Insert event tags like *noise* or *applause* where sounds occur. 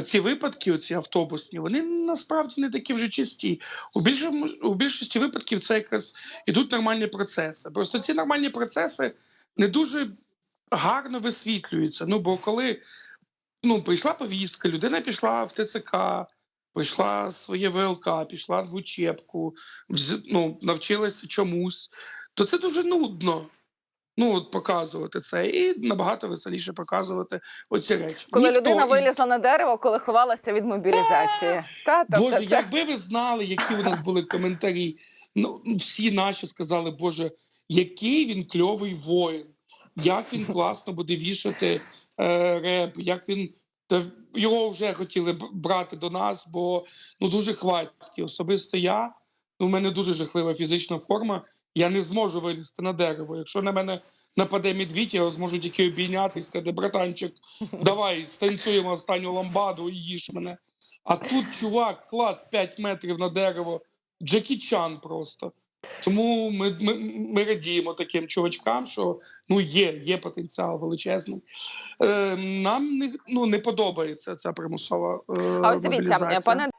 оці випадки, оці автобусні, вони насправді не такі вже часті. У більшому у більшості випадків це якраз ідуть нормальні процеси. Просто ці нормальні процеси не дуже гарно висвітлюються. Ну бо коли ну, прийшла повістка, людина пішла в ТЦК, прийшла своє ВЛК, пішла в учебку, ну, навчилася чомусь, то це дуже нудно. Ну, от показувати це, і набагато веселіше показувати оці речі. Коли Ніхто людина із- вилізла на дерево, коли ховалася від мобілізації. Та, тобто Боже, це... якби ви знали, які у нас *laughs* були коментарі. Ну, всі наші сказали, Боже, який він кльовий воїн, як він класно буде вішати е, реп, як він. Та його вже хотіли брати до нас, бо ну дуже хвацькі. Особисто я, ну, в мене дуже жахлива фізична форма. Я не зможу вилізти на дерево. Якщо на мене нападе медвідь, я його зможу тільки обійняти і сказати, братанчик, *laughs* давай станцюємо останню ламбаду і їж мене. А тут чувак, клац 5 метрів на дерево, Джекі Чан просто. Тому ми, ми, ми радіємо таким чувачкам, що ну є, є потенціал величезний. Е, нам не, ну, не подобається ця примусова е, А ось дивіться, пане